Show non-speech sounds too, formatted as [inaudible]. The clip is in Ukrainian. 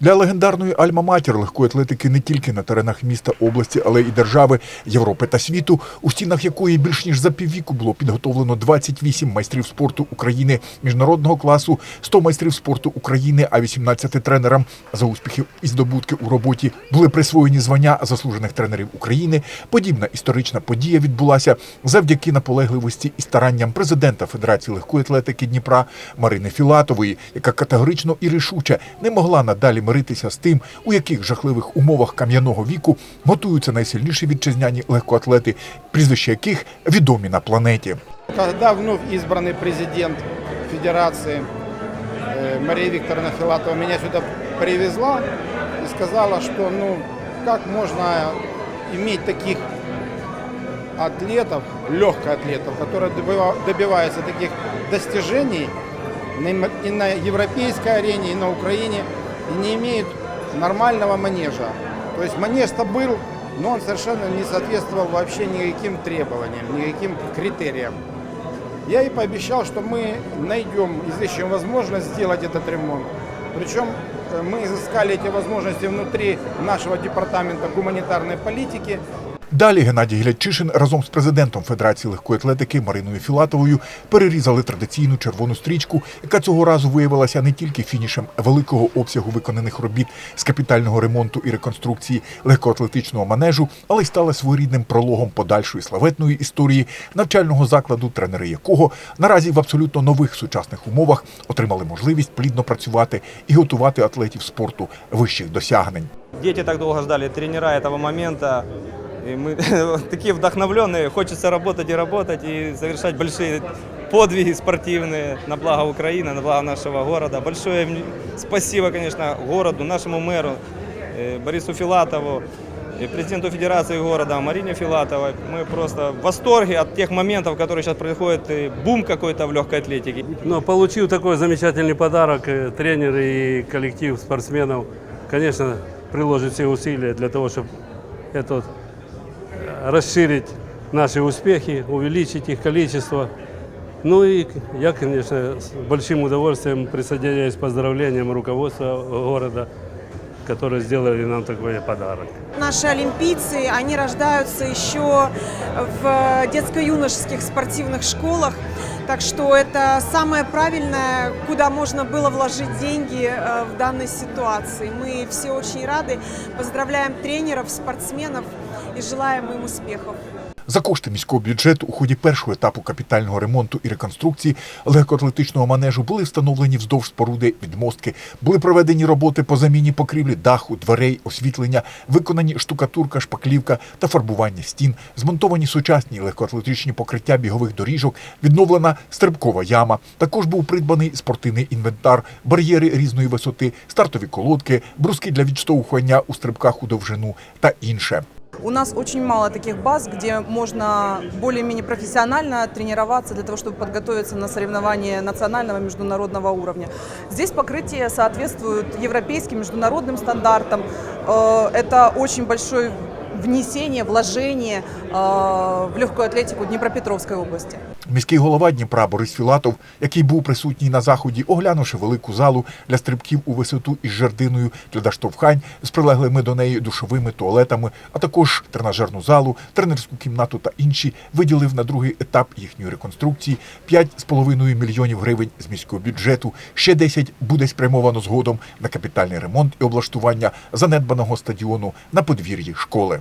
Для легендарної Альма-Матір легкої атлетики не тільки на теренах міста, області, але й держави, Європи та світу, у стінах якої більш ніж за піввіку було підготовлено 28 майстрів спорту України міжнародного класу, 100 майстрів спорту України, а 18 тренерам за успіхи і здобутки у роботі були присвоєні звання заслужених тренерів України. Подібна історична подія відбулася завдяки наполегливості і старанням президента Федерації легкої атлетики Дніпра Марини Філатової, яка категорично і рішуче не могла надалі миритися з тим, у яких жахливих умовах кам'яного віку готуються найсильніші вітчизняні легкоатлети, прізвища яких відомі на планеті. Когда вновь избранный президент Федерации э, Мария Викторовна Филатова меня сюда привезла и сказала, что ну как можно иметь таких атлетов, легкоатлетов, которые добива- добиваются таких достижений на м- и на европейской арене, и на Украине, и не имеют нормального манежа. То есть манеж-то был, но он совершенно не соответствовал вообще никаким требованиям, никаким критериям. Я и пообещал, что мы найдем, изыщем возможность сделать этот ремонт. Причем э, мы изыскали эти возможности внутри нашего департамента гуманитарной политики. Далі Геннадій Глядчишин разом з президентом Федерації легкої атлетики Мариною Філатовою перерізали традиційну червону стрічку, яка цього разу виявилася не тільки фінішем великого обсягу виконаних робіт з капітального ремонту і реконструкції легкоатлетичного манежу, але й стала своєрідним прологом подальшої славетної історії навчального закладу, тренери якого наразі в абсолютно нових сучасних умовах отримали можливість плідно працювати і готувати атлетів спорту вищих досягнень. Дети так долго ждали тренера этого момента. И мы [laughs] такие вдохновленные, хочется работать и работать, и совершать большие подвиги спортивные на благо Украины, на благо нашего города. Большое им спасибо, конечно, городу, нашему мэру э, Борису Филатову, и президенту Федерации города Марине Филатовой. Мы просто в восторге от тех моментов, которые сейчас происходят, и бум какой-то в легкой атлетике. Но получил такой замечательный подарок, э, тренер и коллектив спортсменов, конечно, приложит все усилия для того, чтобы это вот, э, расширить наши успехи, увеличить их количество. Ну и я, конечно, с большим удовольствием присоединяюсь к поздравлениям руководства города, которые сделали нам такой подарок. Наши олимпийцы, они рождаются еще в детско-юношеских спортивных школах. Так что это самое правильное, куда можно было вложить деньги э, в данной ситуации. Мы все очень рады, поздравляем тренеров, спортсменов и желаем им успехов. За кошти міського бюджету у ході першого етапу капітального ремонту і реконструкції легкоатлетичного манежу були встановлені вздовж споруди відмостки, були проведені роботи по заміні покрівлі даху, дверей, освітлення, виконані штукатурка, шпаклівка та фарбування стін, змонтовані сучасні легкоатлетичні покриття бігових доріжок, відновлена стрибкова яма. Також був придбаний спортивний інвентар, бар'єри різної висоти, стартові колодки, бруски для відштовхування у стрибках у довжину та інше. У нас очень мало таких баз, где можно более-менее профессионально тренироваться для того, чтобы подготовиться на соревнования национального и международного уровня. Здесь покрытие соответствует европейским международным стандартам. Э, Это очень большое внесение, вложение э, в легкую атлетику Днепропетровской области. Міський голова Дніпра Борис Філатов, який був присутній на заході, оглянувши велику залу для стрибків у висоту із жердиною для доштовхань з прилеглими до неї душовими туалетами, а також тренажерну залу, тренерську кімнату та інші, виділив на другий етап їхньої реконструкції 5,5 мільйонів гривень з міського бюджету. Ще 10 буде спрямовано згодом на капітальний ремонт і облаштування занедбаного стадіону на подвір'ї школи.